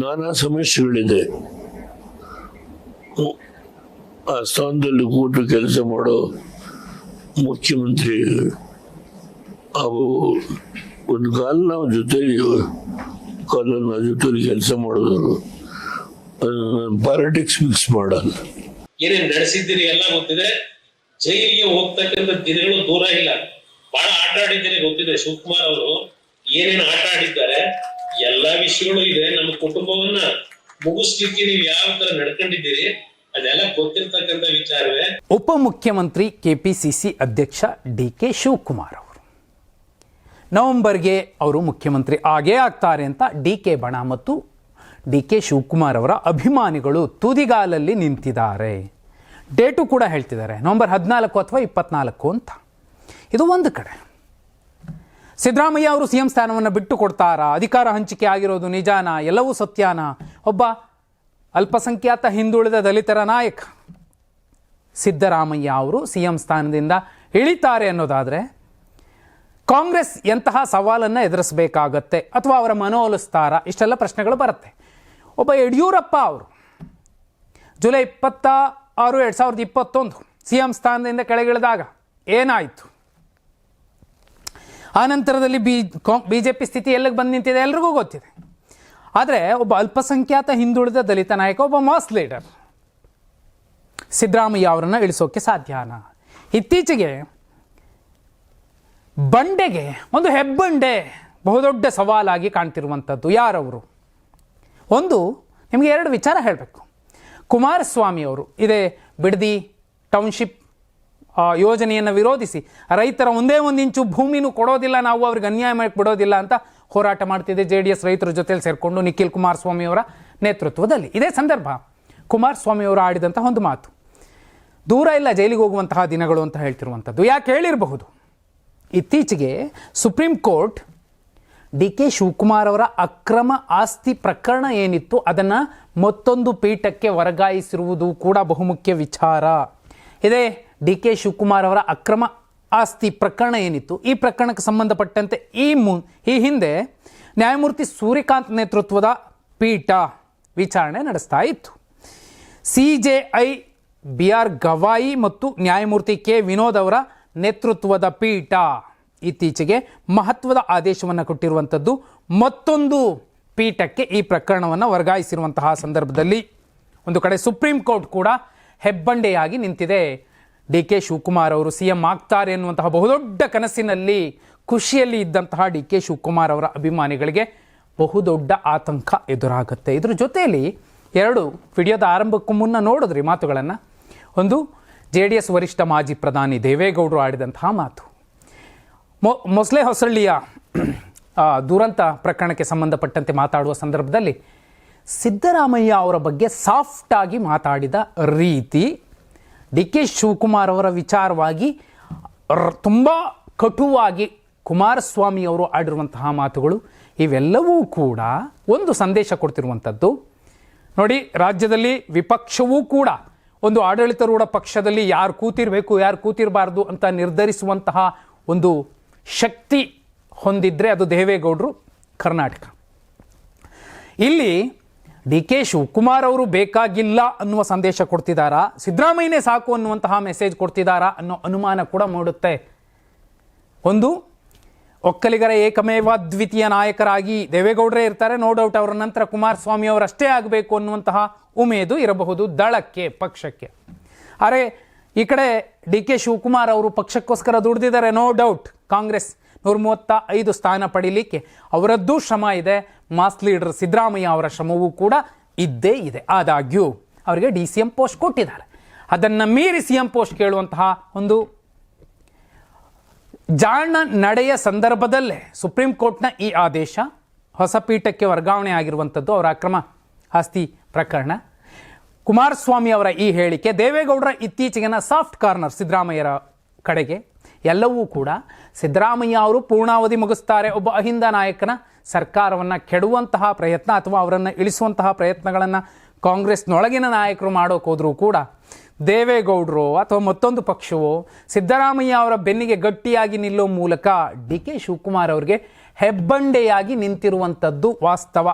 ನಾನಾ ಸಮಸ್ಯೆಗಳಿದೆ. ಆ ಸ್ಥಾನದಲ್ಲಿ ಕೂತು ಕೆಲಸ ಮಾಡೋ ಮುಖ್ಯಮಂತ್ರಿ ಅವು ಒಂದು ಕಾಲ ನಾವು ಜೊತೆಲಿ ಕಾಲ ನಾವು ಜೊತೆಲಿ ಕೆಲಸ ಮಾಡೋದು ಪಾಲಿಟಿಕ್ಸ್ ಮಿಕ್ಸ್ ಮಾಡಲ್ಲ. ಏನೇನು ನಡೆಸಿದ್ದೀರಿ ಎಲ್ಲ ಗೊತ್ತಿದೆ. ಜೈಲಿಗೆ ಹೋಗ್ತಕ್ಕಂಥ ದಿನಗಳು ದೂರ ಇಲ್ಲ. ಬಹಳ ಆಟ ಆಡಿದ್ದೀರಿ ಗೊತ್ತಿದೆ ಶಿವಕುಮಾರ್ ಅವರು. ಏನೇನು ಆಟ ಆಡಿದ್ದಾರೆ. ಎಲ್ಲಾ ವಿಷಯಗಳು ಇದೆ. ನಮ್ಮ ಕುಟುಂಬವನ್ನ ಮುಗಿಸ್ಲಿಕ್ಕೆ ನೀವು ಯಾವ ತರ ನಡ್ಕೊಂಡಿದ್ದೀರಿ, ಅದೆಲ್ಲ ಗೊತ್ತಿರ್ತಕ್ಕಂಥ ವಿಚಾರವೇ. ಉಪಮುಖ್ಯಮಂತ್ರಿ ಕೆಪಿಸಿಸಿ ಅಧ್ಯಕ್ಷ ಡಿ ಕೆ ಶಿವಕುಮಾರ್ ಅವರು. ನವೆಂಬರ್ಗೆ ಅವರು ಮುಖ್ಯಮಂತ್ರಿ ಆಗೇ ಆಗ್ತಾರೆ ಅಂತ ಡಿ ಕೆ ಬಣ ಮತ್ತು ಡಿ ಕೆ ಶಿವಕುಮಾರ್ ಅವರ ಅಭಿಮಾನಿಗಳು ತುದಿಗಾಲಲ್ಲಿ ನಿಂತಿದ್ದಾರೆ. ಡೇಟು ಕೂಡ ಹೇಳ್ತಿದ್ದಾರೆ. ನವೆಂಬರ್ ಹದಿನಾಲ್ಕು ಅಥವಾ ಇಪ್ಪತ್ನಾಲ್ಕು ಅಂತ. ಇದು ಒಂದು ಕಡೆ. ಸಿದ್ದರಾಮಯ್ಯ ಅವರು ಸಿ ಎಂ ಸ್ಥಾನವನ್ನು ಬಿಟ್ಟು ಕೊಡ್ತಾರಾ ಅಧಿಕಾರ ಹಂಚಿಕೆ ಆಗಿರೋದು ನಿಜಾನ? ಎಲ್ಲವೂ ಸತ್ಯಾನ? ಒಬ್ಬ ಅಲ್ಪಸಂಖ್ಯಾತ ಹಿಂದುಳಿದ ದಲಿತರ ನಾಯಕ ಸಿದ್ದರಾಮಯ್ಯ ಅವರು ಸಿ ಎಂ ಸ್ಥಾನದಿಂದ ಇಳಿತಾರೆ ಅನ್ನೋದಾದರೆ, ಕಾಂಗ್ರೆಸ್ ಎಂತಹ ಸವಾಲನ್ನು ಎದುರಿಸಬೇಕಾಗತ್ತೆ ಅಥವಾ ಅವರ ಮನವೊಲಿಸ್ತಾರ? ಇಷ್ಟೆಲ್ಲ ಪ್ರಶ್ನೆಗಳು ಬರುತ್ತೆ. ಒಬ್ಬ ಯಡಿಯೂರಪ್ಪ ಅವರು ಜುಲೈ ಇಪ್ಪತ್ತ ಆರು ಎರಡು ಸಾವಿರದ ಇಪ್ಪತ್ತೊಂದು ಸಿ ಎಂ ಸ್ಥಾನದಿಂದ ಕೆಳಗಿಳಿದಾಗ ಏನಾಯಿತು? ಆ ನಂತರದಲ್ಲಿ ಬಿ ಬಿ ಜೆ ಪಿ ಸ್ಥಿತಿ ಎಲ್ಲಿಗೆ ಬಂದು ನಿಂತಿದೆ ಎಲ್ರಿಗೂ ಗೊತ್ತಿದೆ. ಆದರೆ ಒಬ್ಬ ಅಲ್ಪಸಂಖ್ಯಾತ ಹಿಂದುಳಿದ ದಲಿತ ನಾಯಕ, ಒಬ್ಬ ಮಾಸ್ ಲೀಡರ್ ಸಿದ್ದರಾಮಯ್ಯ ಅವರನ್ನು ಇಳಿಸೋಕೆ ಸಾಧ್ಯನಾ ಇತ್ತೀಚೆಗೆ ಬಂಡೆಗೆ, ಒಂದು ಹೆಬ್ಬಂಡೆ ಬಹುದೊಡ್ಡ ಸವಾಲಾಗಿ ಕಾಣ್ತಿರುವಂಥದ್ದು ಯಾರವರು? ಒಂದು, ನಿಮಗೆ ಎರಡು ವಿಚಾರ ಹೇಳಬೇಕು. ಕುಮಾರಸ್ವಾಮಿ ಅವರು, ಇದೇ ಬಿಡದಿ ಟೌನ್ಶಿಪ್ ಯೋಜನೆಯನ್ನು ವಿರೋಧಿಸಿ, ರೈತರ ಒಂದೇ ಒಂದು ಇಂಚು ಭೂಮಿನೂ ಕೊಡೋದಿಲ್ಲ, ನಾವು ಅವ್ರಿಗೆ ಅನ್ಯಾಯ ಮಾಡಕ್ಕೆ ಬಿಡೋದಿಲ್ಲ ಅಂತ ಹೋರಾಟ ಮಾಡ್ತಿದೆ ಜೆ ಡಿ ಎಸ್ ರೈತರ ಜೊತೆಲಿ ಸೇರಿಕೊಂಡು ನಿಖಿಲ್ ಕುಮಾರಸ್ವಾಮಿಯವರ ನೇತೃತ್ವದಲ್ಲಿ. ಇದೇ ಸಂದರ್ಭ ಕುಮಾರಸ್ವಾಮಿಯವರು ಆಡಿದಂಥ ಒಂದು ಮಾತು. ದೂರ ಇಲ್ಲ ಜೈಲಿಗೆ ಹೋಗುವಂತಹ ದಿನಗಳು ಅಂತ ಹೇಳ್ತಿರುವಂಥದ್ದು ಯಾಕೆ ಹೇಳಿರಬಹುದು? ಇತ್ತೀಚೆಗೆ supreme court D K Shivakumar ಅವರ ಅಕ್ರಮ ಆಸ್ತಿ ಪ್ರಕರಣ ಏನಿತ್ತು, ಅದನ್ನು ಮತ್ತೊಂದು ಪೀಠಕ್ಕೆ ವರ್ಗಾಯಿಸಿರುವುದು ಕೂಡ ಬಹುಮುಖ್ಯ ವಿಚಾರ. ಇದೇ ಡಿ ಕೆ ಶಿವಕುಮಾರ್ ಅವರ ಅಕ್ರಮ ಆಸ್ತಿ ಪ್ರಕರಣ ಏನಿತ್ತು? ಈ ಪ್ರಕರಣಕ್ಕೆ ಸಂಬಂಧಪಟ್ಟಂತೆ ಈ ಮು, ಈ ಹಿಂದೆ ನ್ಯಾಯಮೂರ್ತಿ ಸೂರ್ಯಕಾಂತ್ ನೇತೃತ್ವದ ಪೀಠ ವಿಚಾರಣೆ ನಡೆಸ್ತಾ ಇತ್ತು. C J I, B R Gavai ಮತ್ತು ನ್ಯಾಯಮೂರ್ತಿ ಕೆ ವಿನೋದ್ ಅವರ ನೇತೃತ್ವದ ಪೀಠ ಇತ್ತೀಚೆಗೆ ಮಹತ್ವದ ಆದೇಶವನ್ನು ಕೊಟ್ಟಿರುವಂಥದ್ದು. ಮತ್ತೊಂದು ಪೀಠಕ್ಕೆ ಈ ಪ್ರಕರಣವನ್ನು ವರ್ಗಾಯಿಸಿರುವಂತಹ ಸಂದರ್ಭದಲ್ಲಿ ಒಂದು ಕಡೆ ಸುಪ್ರೀಂ ಕೋರ್ಟ್ ಕೂಡ ಹೆಬ್ಬಂಡೆಯಾಗಿ ನಿಂತಿದೆ. ಡಿ ಕೆ ಶಿವಕುಮಾರ್ ಅವರು ಸಿ ಎಂ ಆಗ್ತಾರೆ ಎನ್ನುವಂತಹ ಬಹುದೊಡ್ಡ ಕನಸಿನಲ್ಲಿ ಖುಷಿಯಲ್ಲಿ ಇದ್ದಂತಹ ಡಿ ಕೆ ಶಿವಕುಮಾರ್ ಅವರ ಅಭಿಮಾನಿಗಳಿಗೆ ಬಹುದೊಡ್ಡ ಆತಂಕ ಎದುರಾಗುತ್ತೆ. ಇದ್ರ ಜೊತೆಯಲ್ಲಿ ಎರಡು ವಿಡಿಯೋದ ಆರಂಭಕ್ಕೂ ಮುನ್ನ ನೋಡಿದ್ರಿ ಮಾತುಗಳನ್ನು. ಒಂದು ಜೆ ಡಿ ಎಸ್ ವರಿಷ್ಠ ಮಾಜಿ ಪ್ರಧಾನಿ ದೇವೇಗೌಡರು ಆಡಿದಂತಹ ಮಾತು. ಮೊ ಮೊಸಳೆ ಹೊಸಳ್ಳಿಯ ದುರಂತ ಪ್ರಕರಣಕ್ಕೆ ಸಂಬಂಧಪಟ್ಟಂತೆ ಮಾತಾಡುವ ಸಂದರ್ಭದಲ್ಲಿ ಸಿದ್ದರಾಮಯ್ಯ ಅವರ ಬಗ್ಗೆ ಸಾಫ್ಟ್ ಆಗಿ ಮಾತಾಡಿದ ರೀತಿ ಡಿ ಕೆ ಶಿವಕುಮಾರ್ ಅವರ ವಿಚಾರವಾಗಿ ತುಂಬ ಕಟುವಾಗಿ ಕುಮಾರಸ್ವಾಮಿ ಅವರು ಆಡಿರುವಂತಹ ಮಾತುಗಳು, ಇವೆಲ್ಲವೂ ಕೂಡ ಒಂದು ಸಂದೇಶ ಕೊಡ್ತಿರುವಂಥದ್ದು. ನೋಡಿ, ರಾಜ್ಯದಲ್ಲಿ ವಿಪಕ್ಷವೂ ಕೂಡ ಒಂದು ಆಡಳಿತಾರೂಢ ಪಕ್ಷದಲ್ಲಿ ಯಾರು ಕೂತಿರಬೇಕು, ಯಾರು ಕೂತಿರಬಾರ್ದು ಅಂತ ನಿರ್ಧರಿಸುವಂತಹ ಒಂದು ಶಕ್ತಿ ಹೊಂದಿದ್ರೆ ಅದು ದೇವೇಗೌಡರು ಕರ್ನಾಟಕ. ಇಲ್ಲಿ ಡಿ ಕೆ ಶಿವಕುಮಾರ್ ಅವರು ಬೇಕಾಗಿಲ್ಲ ಅನ್ನುವ ಸಂದೇಶ ಕೊಡ್ತಿದ್ದಾರಾ ಸಿದ್ದರಾಮಯ್ಯನೇ ಸಾಕು ಅನ್ನುವಂತಹ ಮೆಸೇಜ್ ಕೊಡ್ತಿದ್ದಾರಾ ಅನ್ನೋ ಅನುಮಾನ ಕೂಡ ಮೂಡುತ್ತೆ. ಒಂದು, ಒಕ್ಕಲಿಗರ ಏಕಮೇವ ದ್ವಿತೀಯ ನಾಯಕರಾಗಿ ದೇವೇಗೌಡರೇ ಇರ್ತಾರೆ. ನೋ ಡೌಟ್ ಅವರ ನಂತರ ಕುಮಾರಸ್ವಾಮಿ ಅವರಷ್ಟೇ ಆಗಬೇಕು ಅನ್ನುವಂತಹ ಉಮೇದು ಇರಬಹುದು ದಳಕ್ಕೆ, ಪಕ್ಷಕ್ಕೆ. ಆದರೆ ಈ ಕಡೆ ಡಿ ಕೆ ಶಿವಕುಮಾರ್ ಅವರು ಪಕ್ಷಕ್ಕೋಸ್ಕರ ದುಡಿದಿದ್ದಾರೆ. No doubt, Congress. ನೂರ ಮೂವತ್ತ ಐದು ಸ್ಥಾನ ಪಡೀಲಿಕ್ಕೆ ಅವರದ್ದೂ ಶ್ರಮ ಇದೆ. ಮಾಸ್ ಲೀಡರ್ ಸಿದ್ದರಾಮಯ್ಯ ಅವರ ಶ್ರಮವೂ ಕೂಡ ಇದ್ದೇ ಇದೆ. ಆದಾಗ್ಯೂ ಅವರಿಗೆ ಡಿ ಸಿ ಎಂ ಪೋಸ್ಟ್ ಕೊಟ್ಟಿದ್ದಾರೆ. ಅದನ್ನು ಮೀರಿ ಸಿ ಎಂ ಪೋಸ್ಟ್ ಕೇಳುವಂತಹ ಒಂದು ಜಾಣ ನಡೆಯ ಸಂದರ್ಭದಲ್ಲೇ ಸುಪ್ರೀಂ ಕೋರ್ಟ್ನ ಈ ಆದೇಶ ಹೊಸ ಪೀಠಕ್ಕೆ ವರ್ಗಾವಣೆ ಆಗಿರುವಂಥದ್ದು ಅವರ ಅಕ್ರಮ ಆಸ್ತಿ ಪ್ರಕರಣ. ಕುಮಾರಸ್ವಾಮಿ ಅವರ ಈ ಹೇಳಿಕೆ ದೇವೇಗೌಡರ ಇತ್ತೀಚೆಗಿನ ಸಾಫ್ಟ್ ಕಾರ್ನರ್ ಸಿದ್ದರಾಮಯ್ಯರ ಕಡೆಗೆ ಎಲ್ಲವೂ ಕೂಡ ಸಿದ್ದರಾಮಯ್ಯ ಅವರು ಪೂರ್ಣಾವಧಿ ಮುಗಿಸ್ತಾರೆ. ಒಬ್ಬ ಅಹಿಂದ ನಾಯಕನ ಸರ್ಕಾರವನ್ನು ಕೆಡುವಂತಹ ಪ್ರಯತ್ನ ಅಥವಾ ಅವರನ್ನು ಇಳಿಸುವಂತಹ ಪ್ರಯತ್ನಗಳನ್ನು ಕಾಂಗ್ರೆಸ್ನೊಳಗಿನ ನಾಯಕರು ಮಾಡೋಕ್ಕೋದ್ರೂ ಕೂಡ ದೇವೇಗೌಡರು ಅಥವಾ ಮತ್ತೊಂದು ಪಕ್ಷವೋ ಸಿದ್ದರಾಮಯ್ಯ ಅವರ ಬೆನ್ನಿಗೆ ಗಟ್ಟಿಯಾಗಿ ನಿಲ್ಲೋ ಮೂಲಕ ಡಿ ಕೆ ಶಿವಕುಮಾರ್ ಅವರಿಗೆ ಹೆಬ್ಬಂಡೆಯಾಗಿ ನಿಂತಿರುವಂಥದ್ದು ವಾಸ್ತವ.